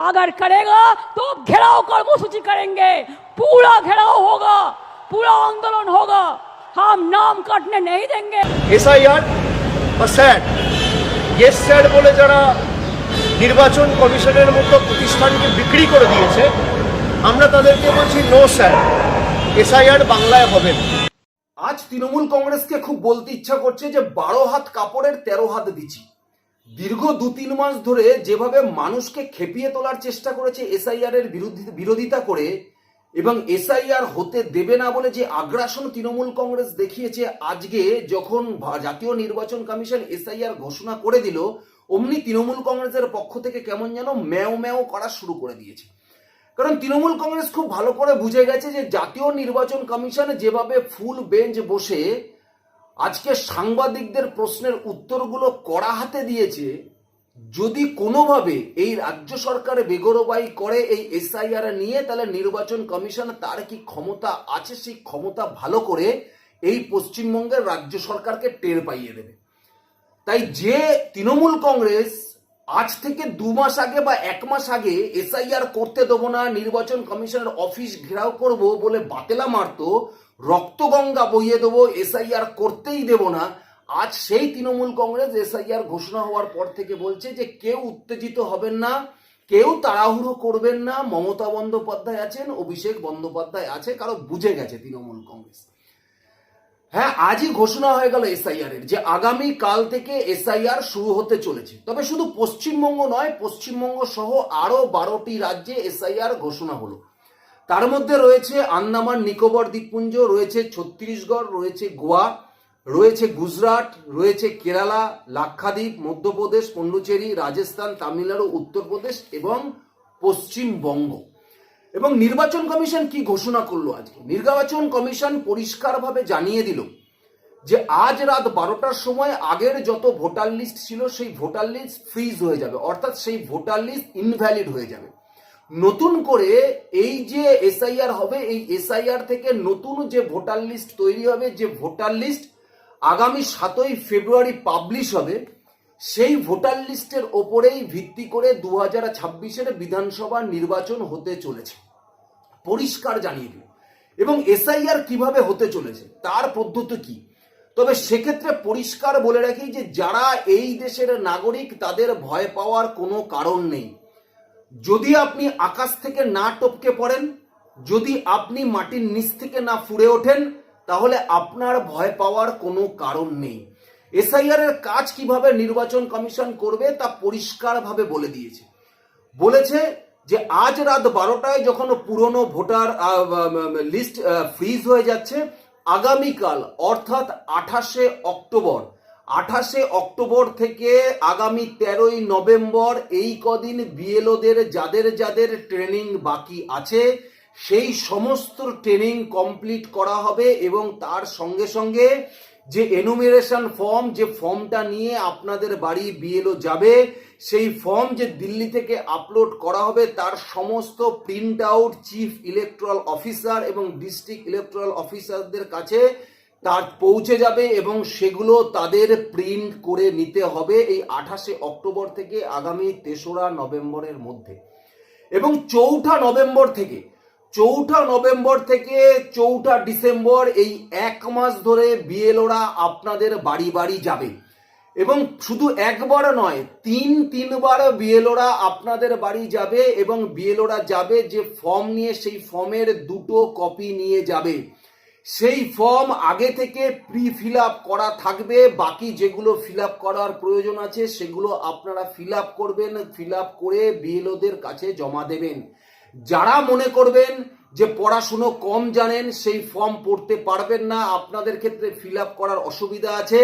अगर करेगा तो घेराव कर्मसूची करेंगे पूरा घेराव होगा पूरा आंदोलन होगा हम नाम काटने नहीं देंगे এসআইআর বা স্যাড ইয়েস স্যাড বলে যারা নির্বাচন কমিশনের মতো প্রতিষ্ঠানকে বিক্রি করে দিয়েছে আমরা তাদেরকে বলছি নো স্যাড এসআইআর বাংলায় হবে না আজ তৃণমূল কংগ্রেসকে খুব বলতে ইচ্ছা করছে যে বারো হাত কাপড়ের তেরো হাত বিচি দীর্ঘ দু তিন মাস ধরে যেভাবে মানুষকে খেপিয়ে তোলার চেষ্টা করেছে এসআইআর এর বিরোধিতা করে এবং এসআইআর হতে দেবে না বলে যে আগ্রাসন তৃণমূল কংগ্রেস দেখিয়েছে, আজকে যখন জাতীয় নির্বাচন কমিশন এসআইআর ঘোষণা করে দিল, অমনি তৃণমূল কংগ্রেসের পক্ষ থেকে কেমন যেন ম্যাও ম্যাও করা শুরু করে দিয়েছে। কারণ তৃণমূল কংগ্রেস খুব ভালো করে বুঝে গেছে যে জাতীয় নির্বাচন কমিশন যেভাবে ফুল বেঞ্চ বসে আজকে সাংবাদিকদের প্রশ্নের উত্তরগুলো কড়া হাতে দিয়েছে, যদি কোনোভাবে এই রাজ্য সরকার বেগরবাই করে এই এসআইআর নিয়ে, তাহলে নির্বাচন কমিশন তার কি ক্ষমতা আছে, সেই ক্ষমতা ভালো করে এই পশ্চিমবঙ্গের রাজ্য সরকারকে টের পাইয়ে দেবে। তাই যে তৃণমূল কংগ্রেস আজ থেকে দু মাস আগে বা এক মাস আগে এসআইআর করতে দেবো না, নির্বাচন কমিশনের অফিস ঘেরাও করব বলে বাতেলা মারতো রক্তগঙ্গা বইয়ে দেবো, এসআইআর করতেই দেব না। আজ সেই তৃণমূল কংগ্রেস এসআইআর ঘোষণা হওয়ার পর থেকে বলছে যে কেউ উত্তেজিত হবেন না, কেউ তাড়াহুড়ো করবেন না। মমতা বন্দ্যোপাধ্যায় আছেন, অভিষেক বন্দ্যোপাধ্যায় আছে, কারও বুঝে গেছে তৃণমূল কংগ্রেস। হ্যাঁ আজই ঘোষণা হয়ে গেল এসআইআর এর যে আগামী কাল থেকে এসআইআর শুরু হতে চলেছে। তবে শুধু পশ্চিমবঙ্গ নয়, পশ্চিমবঙ্গ সহ আরও বারোটি রাজ্যে এসআইআর ঘোষণা হলো। তার মধ্যে রয়েছে আন্দামান, নিকোবর দ্বীপপুঞ্জ, রয়েছে ছত্তিশগড়, রয়েছে গোয়া, রয়েছে গুজরাট, রয়েছে কেরালা, লাক্ষাদ্বীপ, মধ্যপ্রদেশ, পন্ডুচেরি, রাজস্থান, তামিলনাড়ু, উত্তরপ্রদেশ এবং পশ্চিমবঙ্গ। এবং নির্বাচন কমিশন কি ঘোষণা করল আজকে? নির্বাচন কমিশন পরিষ্কারভাবে জানিয়ে দিল যে আজ রাত বারোটার সময় আগের যত ভোটার লিস্ট ছিল, সেই ভোটার লিস্ট ফ্রিজ হয়ে যাবে। অর্থাৎ সেই ভোটার লিস্ট ইনভ্যালিড হয়ে যাবে। নতুন করে এই যে এসআইআর হবে, এই এসআইআর থেকে নতুন যে ভোটার লিস্ট তৈরি হবে, যে ভোটার লিস্ট আগামী সাতই ফেব্রুয়ারি পাবলিশ হবে, সেই ভোটার লিস্টের ওপরেই ভিত্তি করে দু হাজার ছাব্বিশের বিধানসভা নির্বাচন হতে চলেছে। পরিষ্কার জানিয়ে দিল এবং এসআইআর কীভাবে হতে চলেছে, তার পদ্ধতি কি? তবে সেক্ষেত্রে পরিষ্কার বলে রাখি যে যারা এই দেশের নাগরিক, তাদের ভয় পাওয়ার কোনো কারণ নেই। যদি আপনি আকাশ থেকে না টপকে পড়েন, যদি আপনি মাটির নিচ থেকে না ফুড়ে ওঠেন, তাহলে আপনার ভয় পাওয়ার কোনো কারণ নেই। এসআইআর এর কাজ কীভাবে নির্বাচন কমিশন করবে তা পরিষ্কারভাবে বলে দিয়েছে। বলেছে যে আজ রাত বারোটায় যখন পুরনো ভোটার লিস্ট ফ্রিজ হয়ে যাচ্ছে, আগামীকাল, অর্থাৎ আঠাশে অক্টোবর আঠাশে অক্টোবর থেকে আগামী তেরোই নভেম্বর এই কদিন বিএলওদের যাদের যাদের ট্রেনিং বাকি আছে, সেই সমস্ত ট্রেনিং কমপ্লিট করা হবে এবং তার সঙ্গে সঙ্গে যে এনুমিরেশন ফর্ম যে ফর্মটা নিয়ে আপনাদের বাড়ি বিএলও যাবে, সেই ফর্ম যে দিল্লি থেকে আপলোড করা হবে, তার সমস্ত print out chief electoral officer এবং ডিস্ট্রিক্ট ইলেকট্রাল অফিসারদের কাছে তার পৌঁছে যাবে এবং সেগুলো তাদের প্রিন্ট করে নিতে হবে এই আঠাশে অক্টোবর থেকে আগামী তেসরা নভেম্বরের মধ্যে। এবং চৌঠা নভেম্বর থেকে, চৌঠা নভেম্বর থেকে চৌঠা ডিসেম্বর এই এক মাস ধরে বিএলওরা আপনাদের বাড়ি বাড়ি যাবে। এবং শুধু একবার নয়, তিন তিনবার বিএলওরা আপনাদের বাড়ি যাবে এবং বিএলওরা যাবে যে ফর্ম নিয়ে সেই ফর্মের দুটো কপি নিয়ে যাবে। সেই ফর্ম আগে থেকে প্রি ফিল করা থাকবে। বাকি যেগুলো ফিল করার প্রয়োজন আছে, সেগুলো আপনারা ফিল করবেন ফিল করে বিএলওদের কাছে জমা দেবেন। যারা মনে করবেন যে পড়াশুনো কম জানেন, সেই ফর্ম পড়তে পারবেন না, আপনাদের ক্ষেত্রে ফিল করার অসুবিধা আছে।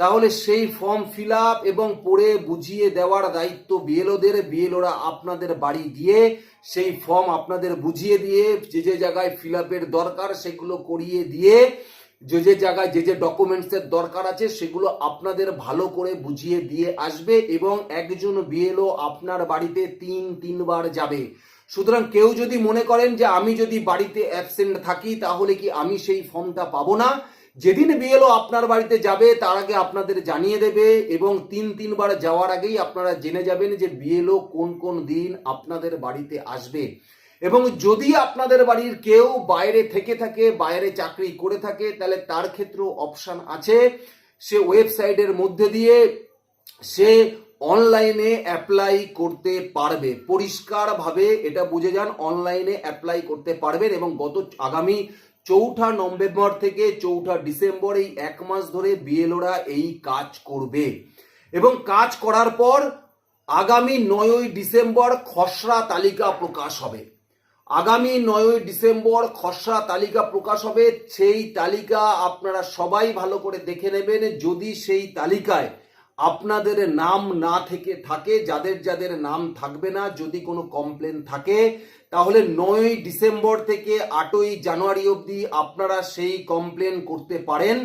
তাহলে সেই ফর্ম ফিল এবং পড়ে বুঝিয়ে দেওয়ার দায়িত্ব বিএলওদের, বিএলওরা আপনাদের বাড়ি গিয়ে সেই ফর্ম আপনাদের বুঝিয়ে দিয়ে, যে যে জায়গায় ফিল দরকার সেগুলো করিয়ে দিয়ে, যে যে জায়গায় যে যে ডকুমেন্টসের দরকার আছে সেগুলো আপনাদের ভালো করে বুঝিয়ে দিয়ে আসবে এবং একজন বিএলও আপনার বাড়িতে তিন, তিনবার যাবে। সুতরাং কেউ যদি মনে করেন যে আমি যদি বাড়িতে অ্যাবসেন্ট থাকি তাহলে কি আমি সেই ফর্মটা পাবো না? যেদিন বিএলও আপনার বাড়িতে যাবে, তার আগে আপনাদের জানিয়ে দেবে এবং তিন, তিনবার যাওয়ার আগেই আপনারা জেনে যাবেন যে বিএলও কোন কোন দিন আপনাদের বাড়িতে আসবে। এবং যদি আপনাদের বাড়ির কেউ বাইরে থেকে থাকে, বাইরে চাকরি করে থাকে, তাহলে তার ক্ষেত্রেও অপশান আছে। সে ওয়েবসাইটের মধ্যে দিয়ে সে অনলাইনে অ্যাপ্লাই করতে পারবে। পরিষ্কারভাবে এটা বুঝে যান, অনলাইনে অ্যাপ্লাই করতে পারবেন এবং গত আগামী চৌঠা নভেম্বর থেকে চৌঠা ডিসেম্বর এই এক মাস ধরে বিএলওরা এই কাজ করবে। এবং কাজ করার পর আগামী নয়ই ডিসেম্বর খসড়া তালিকা প্রকাশ হবে। আগামী নয়ই ডিসেম্বর খসড়া তালিকা প্রকাশ হবে। সেই তালিকা আপনারা সবাই ভালো করে দেখে নেবেন। যদি সেই তালিকায় আপনাদের নাম না থেকে থাকে, যাদের যাদের নাম থাকবে না, যদি কোনো কমপ্লেন থাকে তাহলে নয়ই ডিসেম্বর থেকে আটই জানুয়ারি অবধি আপনারা সেই কমপ্লেন করতে পারেন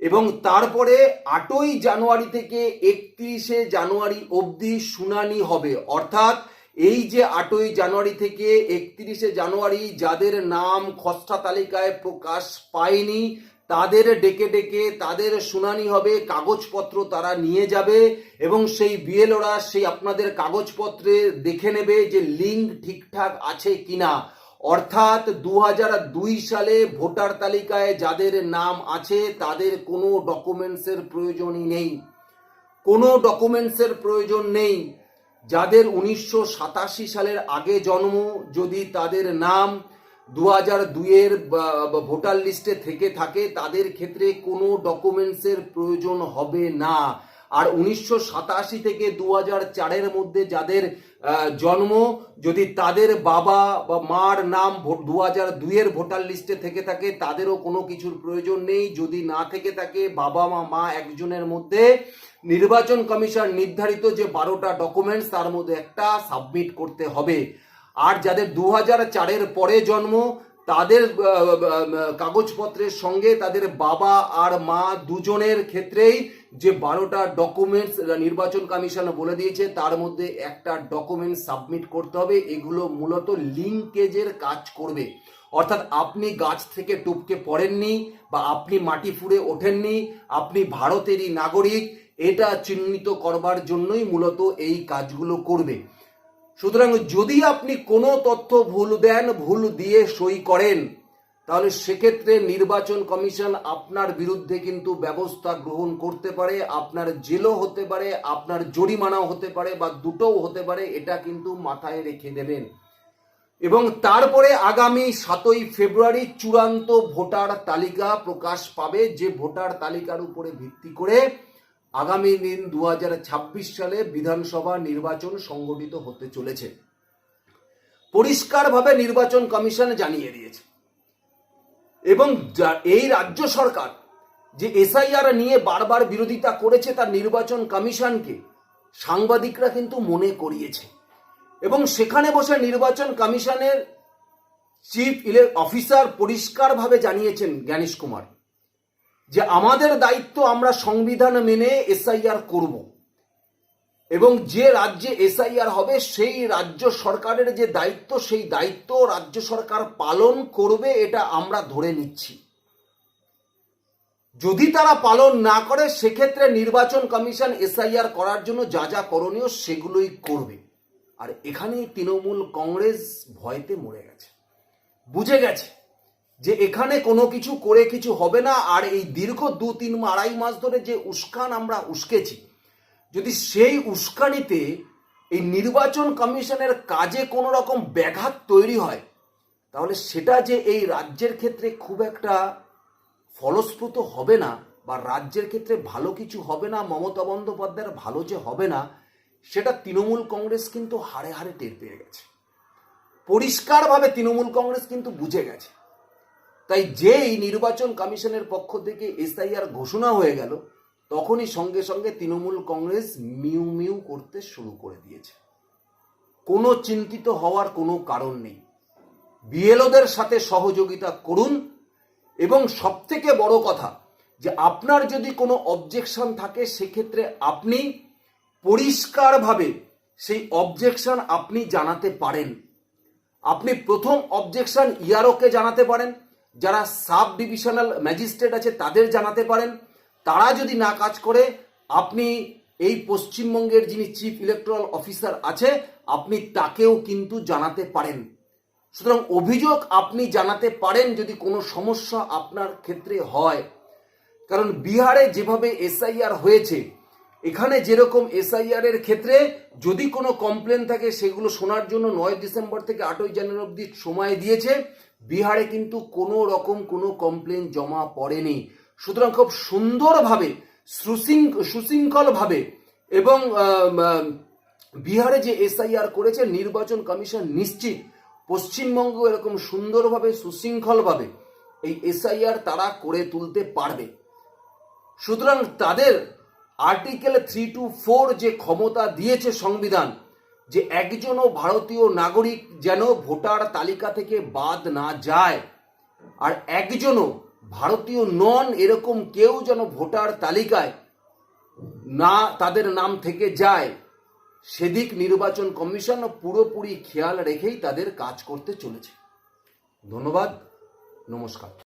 এবং তারপরে আটই জানুয়ারি থেকে একত্রিশে জানুয়ারি অবধি শুনানি হবে। অর্থাৎ এই যে আটই জানুয়ারি থেকে একত্রিশে জানুয়ারি যাদের নাম খসড়া তালিকায় প্রকাশ পায়নি তাদের ডেকে ডেকে তাদের শুনানি হবে, কাগজপত্র তারা নিয়ে যাবে এবং সেই বিএলওরা সেই আপনাদের কাগজপত্রে দেখে নেবে যে লিঙ্ক ঠিকঠাক আছে কিনা। অর্থাৎ দু সালে ভোটার তালিকায় যাদের নাম আছে তাদের কোনো ডকুমেন্টসের প্রয়োজনই নেই। কোনো ডকুমেন্টসের প্রয়োজন নেই। যাদের উনিশশো সাতাশি সালের আগে জন্ম, যদি তাদের নাম দু হাজার দুইয়ের ভোটার লিস্টে থেকে থাকে, তাদের ক্ষেত্রে কোনো ডকুমেন্টসের প্রয়োজন হবে না। আর উনিশশো সাতাশি থেকে দু হাজার চারের মধ্যে যাদের জন্ম, যদি তাদের বাবা বা মার নাম দু হাজার দুইয়ের ভোটার লিস্টে থেকে থাকে, তাদেরও কোনো কিছুর প্রয়োজন নেই। যদি না থেকে থাকে, বাবা মা মা একজনের মধ্যে নির্বাচন কমিশন নির্ধারিত যে বারোটা ডকুমেন্টস, তার মধ্যে একটা সাবমিট করতে হবে। আর যাদের দু হাজার চারের পরে জন্ম, তাদের কাগজপত্রের সঙ্গে তাদের বাবা আর মা দুজনের ক্ষেত্রেই যে বারোটা ডকুমেন্টস নির্বাচন কমিশন বলে দিয়েছে, তার মধ্যে একটা ডকুমেন্ট সাবমিট করতে হবে। এগুলো মূলত লিঙ্কেজের কাজ করবে। অর্থাৎ আপনি গাছ থেকে টুপকে পড়েননি বা আপনি মাটি ফুঁড়ে ওঠেননি, আপনি ভারতেরই নাগরিক, এটা চিহ্নিত করবার জন্যই মূলত এই কাজগুলো করবে। সুতরাং যদি আপনি কোনো তথ্য ভুল দেন, ভুল দিয়ে সই করেন, তাহলে সেক্ষেত্রে নির্বাচন কমিশন আপনার বিরুদ্ধে কিন্তু ব্যবস্থা গ্রহণ করতে পারে, আপনার জেলও হতে পারে, আপনার জরিমানাও হতে পারে বা দুটোও হতে পারে, এটা কিন্তু মাথায় রেখে দেবেন। এবং তারপরে আগামী সাতই ফেব্রুয়ারি চূড়ান্ত ভোটার তালিকা প্রকাশ পাবে, যে ভোটার তালিকার উপরে ভিত্তি করে আগামী দিন দু হাজার ছাব্বিশ সালে বিধানসভা নির্বাচন সংগঠিত হতে চলেছে। পরিষ্কারভাবে নির্বাচন কমিশন জানিয়ে দিয়েছে। এবং এই রাজ্য সরকার যে এসআইআর নিয়ে বারবার বিরোধিতা করেছে তার নির্বাচন কমিশনকে, সাংবাদিকরা কিন্তু মনে করিয়েছে। এবং সেখানে বসে নির্বাচন কমিশনের চিফ ইলে, অফিসার পরিষ্কারভাবে জানিয়েছেন জ্ঞানেশ কুমার। যে আমাদের দায়িত্ব আমরা সংবিধান মেনে এসআইআর করব। এবং যে রাজ্যে এসআইআর হবে, সেই রাজ্য সরকারের যে দায়িত্ব, সেই দায়িত্ব রাজ্য সরকার পালন করবে, এটা আমরা ধরে নিচ্ছি। যদি তারা পালন না করে, সেক্ষেত্রে নির্বাচন কমিশন এসআইআর করার জন্য যা যা করণীয় সেগুলোই করবে। আর এখানেই তৃণমূল কংগ্রেস ভয়তে মরে গেছে। বুঝে গেছে? যে এখানে কোনো কিছু করে কিছু হবে না, আর এই দীর্ঘ দু, তিন আড়াই মাস ধরে যে উস্কান আমরা উস্কেছি, যদি সেই উস্কানিতে এই নির্বাচন কমিশনের কাজে কোনো রকম ব্যাঘাত তৈরি হয়, তাহলে সেটা যে এই রাজ্যের ক্ষেত্রে খুব একটা ফলস্প্রুত হবে না, বা রাজ্যের ক্ষেত্রে ভালো কিছু হবে না, মমতা বন্দ্যোপাধ্যায়ের ভালো যে হবে না, সেটা তৃণমূল কংগ্রেস কিন্তু হাড়ে হাড়ে টের পেয়ে গেছে। পরিষ্কারভাবে তৃণমূল কংগ্রেস কিন্তু বুঝে গেছে। তাই যেই নির্বাচন কমিশনের পক্ষ থেকে এসআইআর ঘোষণা হয়ে গেল, তখনই সঙ্গে সঙ্গে তৃণমূল কংগ্রেস মিউ মিউ করতে শুরু করে দিয়েছে। কোনো চিন্তিত হওয়ার কোনো কারণ নেই। বিএলওদের সাথে সহযোগিতা করুন এবং সবথেকে বড় কথা, যে আপনার যদি কোনো অবজেকশন থাকে, সেক্ষেত্রে আপনি পরিষ্কারভাবে সেই অবজেকশন আপনি জানাতে পারেন। আপনি প্রথম অবজেকশন ইয়ারোকে জানাতে পারেন যারা সাব ডিভিশনাল ম্যাজিস্ট্রেট আছে তাদের জানাতে পারেন। তারা যদি না কাজ করে, আপনি এই পশ্চিমবঙ্গের যিনি চিফ ইলেকট্রাল অফিসার আছে, আপনি তাকেও কিন্তু জানাতে পারেন। সুতরাং অভিযোগ আপনি জানাতে পারেন যদি কোনো সমস্যা আপনার ক্ষেত্রে হয়। কারণ বিহারে যেভাবে এসআইআর হয়েছে এখানে যেরকম এসআইআর এর ক্ষেত্রে যদি কোনো কমপ্লেন থাকে, সেগুলো শোনার জন্য নয় ডিসেম্বর থেকে আটই জানুয়ারি অবধি সময় দিয়েছে। বিহারে কিন্তু কোনো রকম কোনো কমপ্লেন জমা পড়েনি। সুতরাং খুব সুন্দরভাবে সুশৃঙ্খ সুশৃঙ্খলভাবে এবং বিহারে যে এসআইআর করেছে, নির্বাচন কমিশন নিশ্চিত পশ্চিমবঙ্গ এরকম সুন্দরভাবে, সুশৃঙ্খলভাবে এই এসআইআর তারা করে তুলতে পারবে। সুতরাং তাদের আর্টিকেল থ্রি টু ফোর যে ক্ষমতা দিয়েছে সংবিধান, যে একজনও ভারতীয় নাগরিক যেন ভোটার তালিকা থেকে বাদ না যায়, আর একজনও ভারতীয় নন এরকম কেউ যেন ভোটার তালিকায় না, তাদের নাম থেকে যায়, সেদিক নির্বাচন কমিশন পুরোপুরি খেয়াল রেখেই তাদের কাজ করতে চলেছে। ধন্যবাদ, নমস্কার।